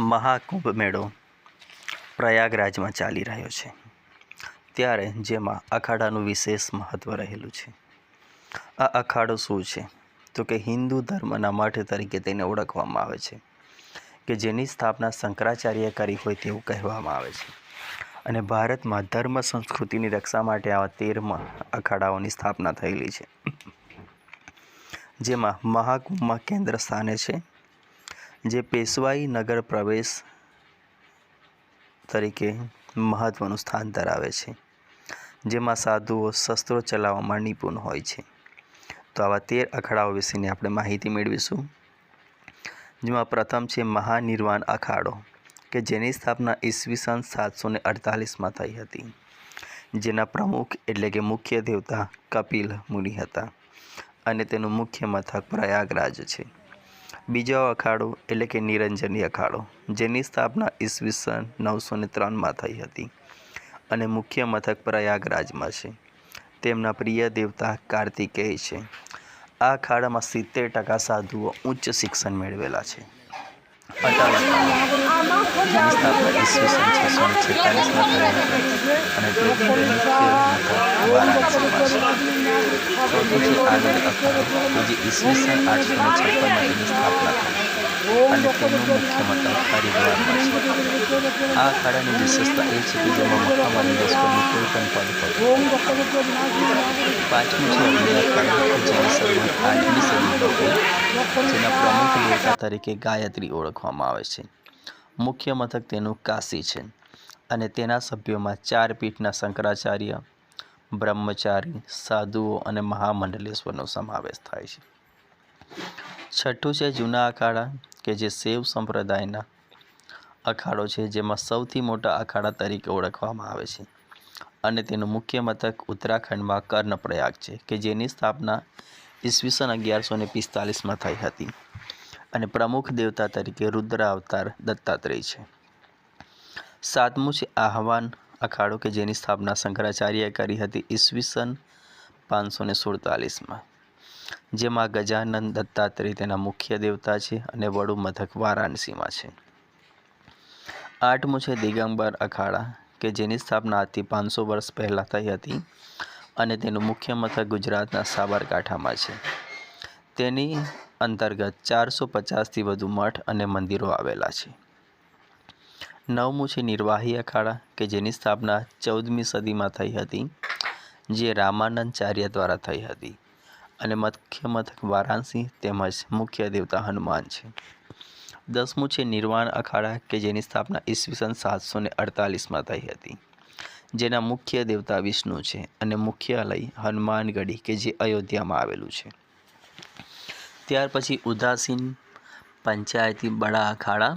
મહાકુંભ મેળો પ્રયાગરાજમાં ચાલી રહ્યો છે. ત્યારે જેમાં અખાડાનું વિશેષ મહત્ત્વ રહેલું છે. આ અખાડો શું છે? તો કે હિન્દુ ધર્મના મઠ તરીકે તેને ઓળખવામાં આવે છે, કે જેની સ્થાપના શંકરાચાર્ય કરી હોય તેવું કહેવામાં આવે છે. અને ભારતમાં ધર્મ સંસ્કૃતિની રક્ષા માટે આવા તેરમાં અખાડાઓની સ્થાપના થયેલી છે. જેમાં મહાકુંભમાં કેન્દ્ર સ્થાને છે જે પેશવાઈ નગર પ્રવેશ તરીકે મહત્ત્વનું સ્થાન ધરાવે છે, જેમાં સાધુઓ શસ્ત્રો ચલાવવામાં નિપુણ હોય છે. તો આવા તેર અખાડાઓ વિશેની આપણે માહિતી મેળવીશું. જેમાં પ્રથમ છે મહાનિર્વાણ અખાડો, કે જેની સ્થાપના ઈસવીસન સાતસો ને અડતાલીસમાં થઈ હતી. જેના પ્રમુખ એટલે કે મુખ્ય દેવતા કપિલ મુનિ હતા અને તેનું મુખ્ય મથક પ્રયાગરાજ છે. બીજો અખાડો એટલે કે નિરંજની અખાડો, જેની સ્થાપના ઈસવીસન નવસો ને ત્રણમાં થઈ હતી અને મુખ્ય મથક પ્રયાગરાજમાં છે. તેમના પ્રિય દેવતા કાર્તિકેય છે. આ અખાડામાં સિત્તેર ટકા સાધુઓ ઉચ્ચ શિક્ષણ મેળવેલા છે. જેની ઈસવીસન છસો અને વારાણસીમાં ચોથું આગળ અખાડો જે ઈસવીસન આઠસો છપ્પનમાં તેની સ્થાપના થઈ અને તેનું મુખ્ય મથક હરિદ્વારમાં છે આ અખાડાની વિશેષતા એ છે કે જેમાં મહામારી લશ્કરની કોઈ પણ પદ હોતું પાંચમું છે અગ્નિ અખાડા જેની શરૂઆત આઠમી સદીમાં થઈ જેના પ્રમુખ દેવતા તરીકે ગાયત્રી ઓળખવામાં આવે છે મુખ્ય મથક તેનું કાશી છે અને તેના સભ્યોમાં ચાર પીઠના શંકરાચાર્ય બ્રહ્મચારી, સાધુઓ અને મહામંડલેશ્વરનો સમાવેશ થાય છે. છઠ્ઠું છે જૂના અખાડા, કે જે શૈવ સંપ્રદાયના અખાડો છે, જેમાં સૌથી મોટા અખાડા તરીકે ઓળખવામાં આવે છે. અને તેનું મુખ્ય મથક ઉત્તરાખંડમાં કર્ણપ્રયાગ છે, કે જેની સ્થાપના ઈસવીસન અગિયારસો ને પિસ્તાલીસમાં થઈ હતી. અને પ્રમુખ દેવતા તરીકે રુદ્ર અવતાર દત્તાત્રેય છે. સાતમું છે આહવાન અખાડો કે જેની સ્થાપના શંકરાચાર્યએ કરી હતી ઈસવીસન પાંચસો ને સુડતાલીસમાં, જેમાં ગજાનંદ દત્તાત્રેય તેના મુખ્ય દેવતા છે અને વડુ મથક વારાણસીમાં છે. આઠમું છે દિગંબર અખાડા કે જેની સ્થાપના આજથી પાંચસો વર્ષ પહેલાં થઈ હતી અને તેનું મુખ્ય મથક ગુજરાતના સાબરકાંઠામાં છે. તેની અંતર્ગત ચારસો પચાસથી વધુ મઠ અને મંદિરો આવેલા છે. નવમું છે નિર્વાહી અખાડા, કે જેની સ્થાપના ચૌદમી સદીમાં થઈ હતી, જે રામાનંદચાર્ય દ્વારા થઈ હતી. અને મુખ્ય મથક વારાણસી તેમજ મુખ્ય દેવતા હનુમાન છે. દસમું છે નિર્વાણ અખાડા, કે જેની સ્થાપના ઈસવીસન સાતસો ને અડતાલીસમાં થઈ હતી. જેના મુખ્ય દેવતા વિષ્ણુ છે અને મુખ્યાલય હનુમાનગઢી, કે જે અયોધ્યામાં આવેલું છે. ત્યાર પછી ઉદાસીન પંચાયતી બડા અખાડા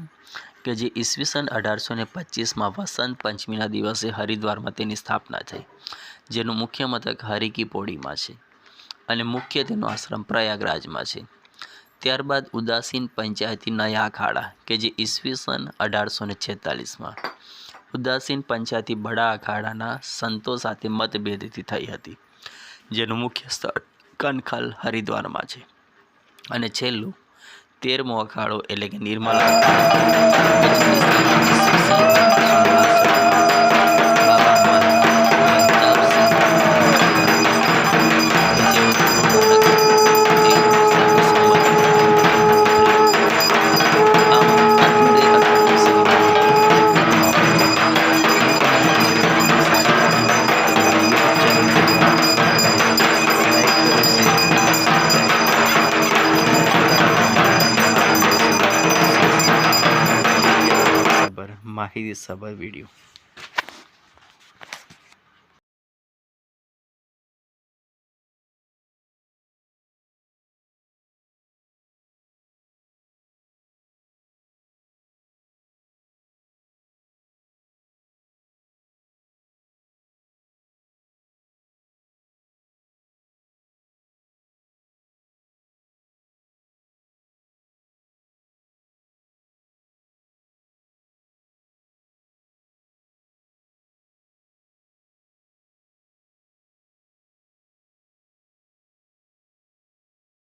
કે જે ઈસવીસન અઢારસો ને પચીસમાં વસંત પંચમીના દિવસે હરિદ્વારમાં તેની સ્થાપના થઈ, જેનું મુખ્ય મથક હરિકી પોડીમાં છે અને મુખ્ય તેનો આશ્રમ પ્રયાગરાજમાં છે. ત્યારબાદ ઉદાસીન પંચાયતી નયા અખાડા કે જે ઈસવીસન અઢારસો ને છેતાલીસમાં. ઉદાસીન પંચાયતી બડા અખાડાના સંતો સાથે મતભેદથી થઈ હતી, જેનું મુખ્ય સ્થળ કનખલ હરિદ્વારમાં છે. અને છેલ્લું તેરમો અખાડો એટલે કે નિર્મલ માહિતી સભર વીડિયો